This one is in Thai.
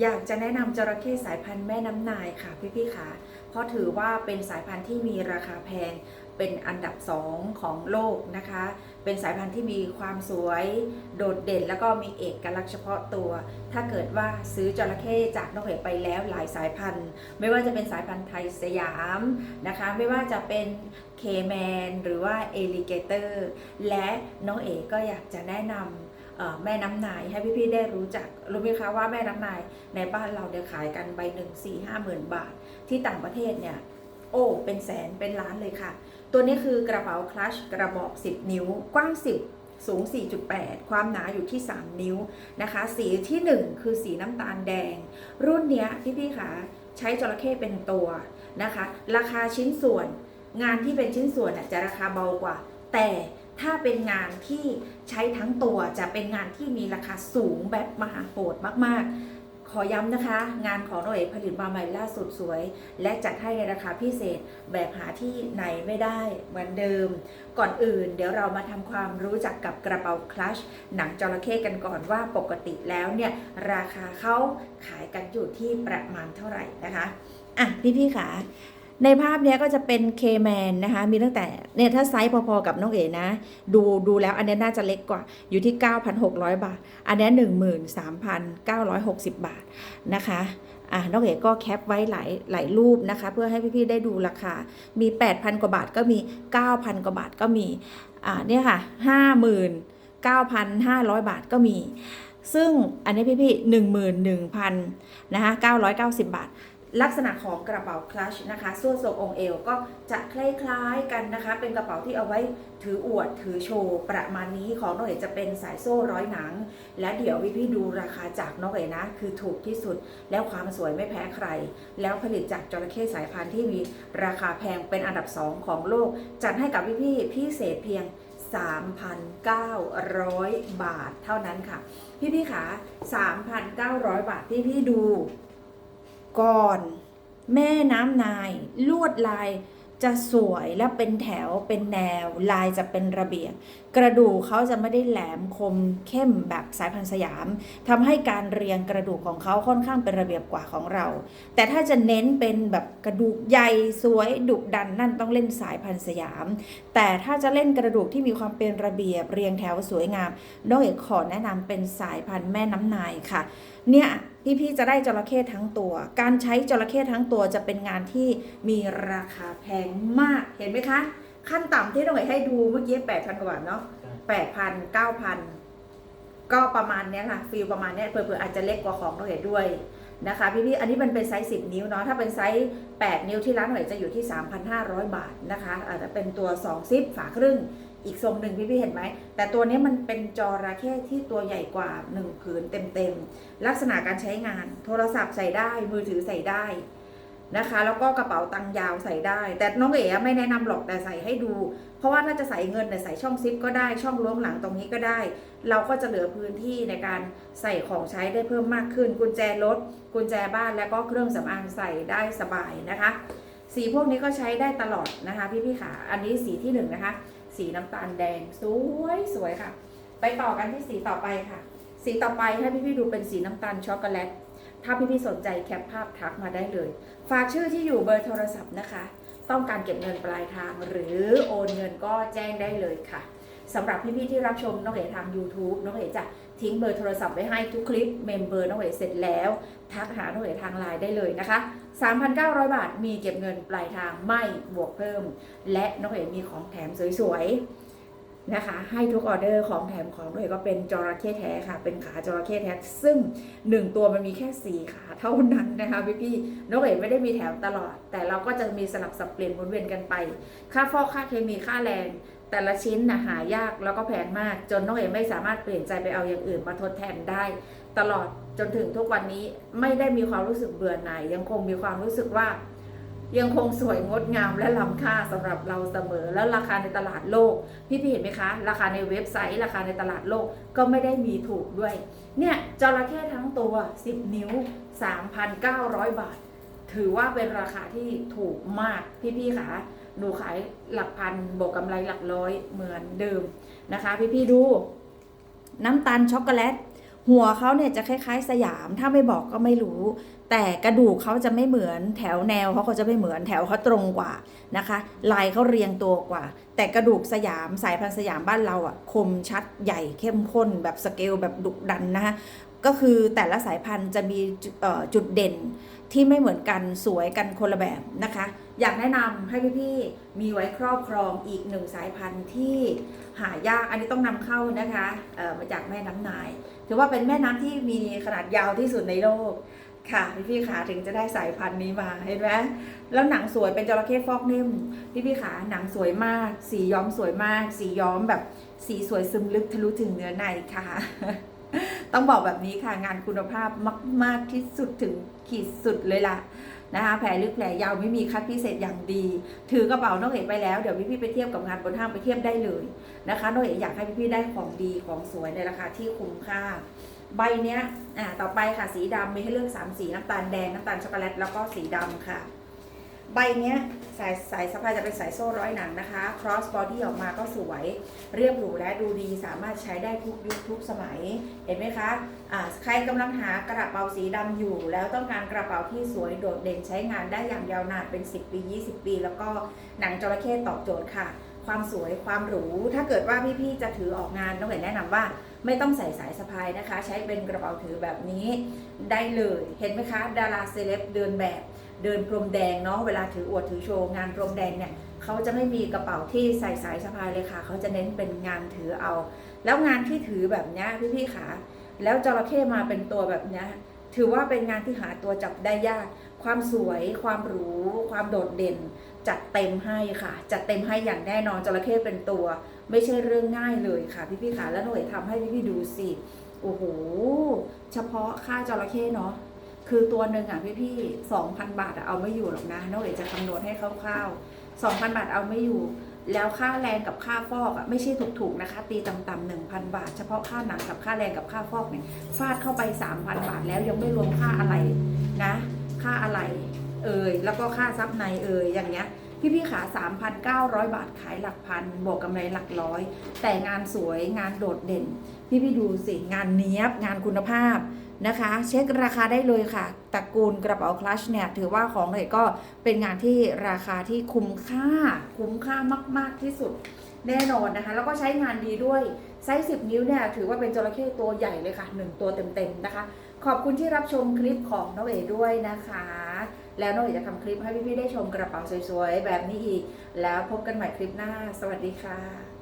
อยากจะแนะนำจระเข้สายพันธุ์แม่น้ำนายค่ะพี่ๆค่ะเพราะถือว่าเป็นสายพันธุ์ที่มีราคาแพงเป็นอันดับสองของโลกนะคะ เป็นสายพันธุ์ที่มีความสวยโดดเด่น แล้วก็มีเอกลักษณ์เฉพาะตัว ถ้าเกิดว่าซื้อจระเข้จากนกเอกไปแล้วหลายสายพันธุ์ ไม่ว่าจะเป็นสายพันธุ์ไทยสยามนะคะ ไม่ว่าจะเป็นเคแมนหรือว่าเอลิเกเตอร์และน้องเอกก็อยากจะแนะนำ แม่น้ำนายให้พี่ๆได้รู้จักรู้ไหมคะว่าแม่น้ำนายในบ้านเราเดี๋ยวขายกันใบหนึ่งสี่ห้าหมื่นบาท ที่ต่างประเทศเนี่ยโอ้เป็นแสนเป็นล้านเลยค่ะ ตัวนี้คือกระเป๋าคลัชกระบอก 10 นิ้ว กว้าง 10 สูง 4.8 ความหนาอยู่ที่ 3 นิ้วนะคะ สีที่ 1 คือสีน้ำตาลแดง รุ่นเนี้ยพี่พี่ๆคะใช้จระเข้เป็นตัวนะคะ ราคาชิ้นส่วน งานที่เป็นชิ้นส่วนจะราคาเบากว่า แต่ ถ้าเป็นงานที่ใช้ทั้งตัวจะเป็นงานที่มีราคาสูงแบบมหาโหดมากๆ ขอย้ำนะคะ งานของโนเอผลิตมาใหม่ล่าสุดสวย และจัดให้ในราคาพิเศษแบบหาที่ไหนไม่ได้เหมือนเดิม ก่อนอื่นเดี๋ยวเรามาทำความรู้จักกับกระเป๋าคลัชหนังจระเข้กันก่อนว่าปกติแล้วเนี่ยราคาเขาขายกันอยู่ที่ประมาณเท่าไหร่นะคะอะพี่ๆค่ะ ในภาพนี้ก็จะเป็นเคแมนนะคะ มีตั้งแต่เนี่ยถ้าไซส์พอๆกับน้องเอ๋นะ ดูดูแล้วอันนี้น่าจะเล็กกว่าอยู่ที่ 9,600 บาท อันนี้ย13,960 บาทนะคะอะน้องเอ๋ก็แคปไว้หลายหลายรูปนะคะ เพื่อให้พี่ๆได้ดูราคา มี 8,000 กว่าบาทก็มี 9,000 กว่าบาทก็มีอ่าเนี่ยค่ะ 59,500 บาทก็มี ซึ่งอันนี้พี่ๆ11,000นะคะ990 บาท ลักษณะของกระเป๋าคลัชนะคะส่วนทรงองค์เอวก็จะคล้ายๆกันนะคะ เป็นกระเป๋าที่เอาไว้ถืออวดถือโชว์ประมาณนี้ของน้องเอ๋จะเป็นสายโซ่ร้อยหนัง และเดี๋ยวพี่พี่ดูราคาจากน้องเอ๋นะ คือถูกที่สุดแล้วความสวยไม่แพ้ใคร แล้วผลิตจากจระเข้สายพันธุ์ที่มีราคาแพงเป็นอันดับ 2 ของโลก จัดให้กับพี่พี่พิเศษเพียง 3,900 บาทเท่านั้นค่ะ พี่พี่ๆค่ะ3,900 บาทพี่พี่ดู ก่อนแม่น้ำนายลวดลายจะสวยและเป็นแถวเป็นแนวลายจะเป็นระเบียบ กระดูกเขาจะไม่ได้แหลมคมเข้มแบบสายพันธุ์สยามทำให้การเรียงกระดูกของเขาค่อนข้างเป็นระเบียบกว่าของเรา แต่ถ้าจะเน้นเป็นแบบกระดูกใหญ่สวยดุดันนั่นต้องเล่นสายพันธุ์สยาม แต่ถ้าจะเล่นกระดูกที่มีความเป็นระเบียบเรียงแถวสวยงามน้องเอกขอแนะนำเป็นสายพันธุ์แม่น้ำนายค่ะ เนี่ยพี่ๆจะได้จระเข้ทั้งตัว การใช้จระเข้ทั้งตัวจะเป็นงานที่มีราคาแพงมาก เห็นไหมคะ ขั้นต่ำที่น้องเอ๋ให้ดูเมื่อกี้แปดพันกว่าบาทเนาะแปดพันเก้าพันก็ประมาณเนี้ยค่ะฟิลประมาณเนี้ยเผื่อๆอาจจะเล็กกว่าของน้องเอ๋ด้วยนะคะพี่ๆอันนี้มันเป็นไซส์ 10 นิ้วเนาะถ้าเป็นไซส์ 8 นิ้วที่ร้านหน่อยจะอยู่ที่ 3,500 บาทนะคะอาจจะเป็นตัว2ซิปฝาครึ่ง อีกทรงหนึ่งพี่ๆเห็นไหม แต่ตัวนี้มันเป็นจอระเข้ที่ตัวใหญ่กว่า1ผืนเต็มๆ ลักษณะการใช้งาน โทรศัพท์ใส่ได้ มือถือใส่ได้นะคะ แล้วก็กระเป๋าตังค์ยาวใส่ได้ แต่น้องเอ๋ไม่แนะนำหรอกแต่ใส่ให้ดู เพราะว่าถ้าจะใส่เงินเนี่ยใส่ช่องซิปก็ได้ช่องล้วงหลังตรงนี้ก็ได้ เราก็จะเหลือพื้นที่ในการใส่ของใช้ได้เพิ่มมากขึ้น กุญแจรถกุญแจบ้านแล้วก็เครื่องสำอางใส่ได้สบายนะคะ สีพวกนี้ก็ใช้ได้ตลอดนะคะพี่ๆค่ะอันนี้สีที่หนึ่งนะคะ สีน้ำตาลแดง สวยสวยค่ะ ไปต่อกันที่สีต่อไปค่ะ สีต่อไปให้พี่ๆดูเป็นสีน้ำตาลช็อกโกแลตถ้าพี่ๆสนใจแคปภาพทักมาได้เลย ฝากชื่อที่อยู่เบอร์โทรศัพท์นะคะ ต้องการเก็บเงินปลายทางหรือโอนเงินก็แจ้งได้เลยค่ะ สำหรับพี่ๆที่รับชมน้องเอ๋ทาง YouTube น้องเอ๋จะทิ้งเบอร์โทรศัพท์ไว้ให้ทุกคลิปเมมเบอร์น้องเอ๋เสร็จแล้ว ทักหาน้องเอ๋ทางไลน์ได้เลยนะคะ 3,900 บาทมีเก็บเงินปลายทางไม่บวกเพิ่ม และน้องเอ๋มีของแถมสวยๆนะคะ ให้ทุกออเดอร์ของแถมของน้องเอ๋ก็เป็นจระเข้แท้ค่ะ เป็นขาจระเข้แท้ซึ่ง 1 ตัวมันมีแค่ 4 ขาเท่านั้นนะคะพี่ๆน้องเอ๋ไม่ได้มีแถมตลอด แต่เราก็จะมีสลับสับเปลี่ยนหมุนเวียนกันไป ค่าฟอกค่าเคมีค่าแรง แต่ละชิ้นนะหายากแล้วก็แพงมาก จนน้องเอ๋ไม่สามารถเปลี่ยนใจไปเอาอย่างอื่นมาทดแทนได้ ตลอดจนถึงทุกวันนี้ไม่ได้มีความรู้สึกเบื่อหน่ายยังคงมีความรู้สึกว่า ยังคงสวยงดงามและล้ำค่าสำหรับเราเสมอ แล้วราคาในตลาดโลก พี่พี่เห็นไหมคะ ราคาในเว็บไซต์ ราคาในตลาดโลกก็ไม่ได้มีถูกด้วย เนี่ยจระเข้ทั้งตัว 10 นิ้ว 3,900 บาท ถือว่าเป็นราคาที่ถูกมากพี่ๆค่ะ หนูขายหลักพันบวกกำไรหลักร้อยเหมือนเดิมนะคะ พี่ๆดู น้ำตาลช็อกโกแลตหัวเขาเนี่ยจะคล้ายๆ สยามถ้าไม่บอกก็ไม่รู้ แต่กระดูกเขาจะไม่เหมือนแถวแนวเขาก็จะไม่เหมือนแถวเขาตรงกว่านะคะ ลายเขาเรียงตัวกว่า แต่กระดูกสยามสายพันธุ์สยามบ้านเราอะคมชัดใหญ่เข้มข้นแบบสเกลแบบดุดันนะคะก็คือแต่ละสายพันธุ์จะมีจุดเด่น ที่ไม่เหมือนกันสวยกันคนละแบบนะคะ อยากแนะนำให้พี่ๆมีไว้ครอบครองอีกหนึ่งสายพันธุ์ที่หายากอันนี้ต้องนำเข้านะคะเอ่อมาจากแม่น้ำนาย ถือว่าเป็นแม่น้ำที่มีขนาดยาวที่สุดในโลกค่ะพี่พี่ๆขาถึงจะได้สายพันธุ์นี้มาเห็นไหมแล้วหนังสวยเป็นจระเข้ฟอกนิ่มพี่พี่ๆขาหนังสวยมาก สีย้อมสวยมาก สีย้อมแบบสีสวยซึมลึกทะลุถึงเนื้อในค่ะ ต้องบอกแบบนี้ค่ะงานคุณภาพมาก ๆที่สุดถึงขีดสุดเลยล่ะนะคะแผลลึกแผลยาวไม่มีคัดพิเศษอย่างดี ถือกระเป๋าน้องเอ๋ไปแล้วเดี๋ยวพี่พี่ไปเทียบกับงานบนห้างไปเทียบได้เลยนะคะน้องเอ๋อยากให้พี่พี่ได้ของดีของสวยในราคาที่คุ้มค่า ใบเนี้ยอ่าต่อไปค่ะสีดำมีให้เลือก 3 สีน้ำตาลแดงน้ำตาลช็อกโกแลตแล้วก็สีดำค่ะ ใบเนี้ยสายสายสะพายจะเป็นสายโซ่ร้อยหนังนะคะ cross body ออกมาก็สวย เรียบหรูและดูดีสามารถใช้ได้ทุกยุคทุกสมัย เห็นไหมคะอ่าใครกำลังหากระเป๋าสีดำอยู่ แล้วต้องการกระเป๋าที่สวยโดดเด่นใช้งานได้อย่างยาวนานเป็น 10 ปี 20 ปี แล้วก็หนังจระเข้ตอบโจทย์ค่ะ ความสวยความหรู ถ้าเกิดว่าพี่ๆจะถือออกงานต้องเห็นแนะนำว่าไม่ต้องใส่สายสะพายนะคะ ใช้เป็นกระเป๋าถือแบบนี้ได้เลย เห็นไหมคะ ดาราเซเลบเดินแบบ เดินพรมแดงเนาะเวลาถืออวดถือโชว์งานพรมแดงเนี่ยเขาจะไม่มีกระเป๋าที่ใส่สายสะพายเลยค่ะเขาจะเน้นเป็นงานถือเอา แล้วงานที่ถือแบบเนี้ยพี่ๆขาแล้วจระเข้มาเป็นตัวแบบเนี้ยถือว่าเป็นงานที่หาตัวจับได้ยาก ความสวย ความหรู ความโดดเด่น จัดเต็มให้ค่ะ จัดเต็มให้อย่างแน่นอนจระเข้เป็นตัว ไม่ใช่เรื่องง่ายเลยค่ะ พี่ๆขาแล้วหน่วยทำให้พี่ๆดูสิ โอ้โห เฉพาะค่าจระเข้เนาะ คือตัวหนึ่งอะพี่พี่สองพันบาทเอาไม่อยู่หรอกนะน้องเอ๋จะคำนวณให้คร่าวๆสองพันบาทเอาไม่อยู่ แล้วค่าแรงกับค่าฟอกอะไม่ใช่ถูกๆนะคะ ตีต่ำๆหนึ่งพันบาท เฉพาะค่าหนังกับค่าแรงกับค่าฟอกเนี่ยฟาดเข้าไปสามพันบาทแล้วยังไม่รวมค่าอะไรนะ ค่าอะไร เอ่ยแล้วก็ค่าซับในเอ่ยอย่างเงี้ย พี่พี่ๆขา3,900 บาทขายหลักพันบวกกำไรหลักร้อย แต่งานสวยงานโดดเด่น พี่พี่ๆดูสิงานเนี้ยบงานคุณภาพนะคะ เช็คราคาได้เลยค่ะตระกูลกระเป๋าคลัชเนี่ยถือว่าของเลยก็เป็นงานที่ราคาที่คุ้มค่า คุ้มค่ามากๆที่สุดแน่นอนนะคะ แล้วก็ใช้งานดีด้วยไซส์ 10 นิ้วเนี่ยถือว่าเป็นจระเข้ตัวใหญ่เลยค่ะ 1 ตัวเต็มๆนะคะ ขอบคุณที่รับชมคลิปของน้องเอ๋ด้วยนะคะ แล้วนอกจากจะทำคลิปให้พี่ๆได้ชมกระเป๋าสวยๆแบบนี้อีก แล้วพบกันใหม่คลิปหน้า สวัสดีค่ะ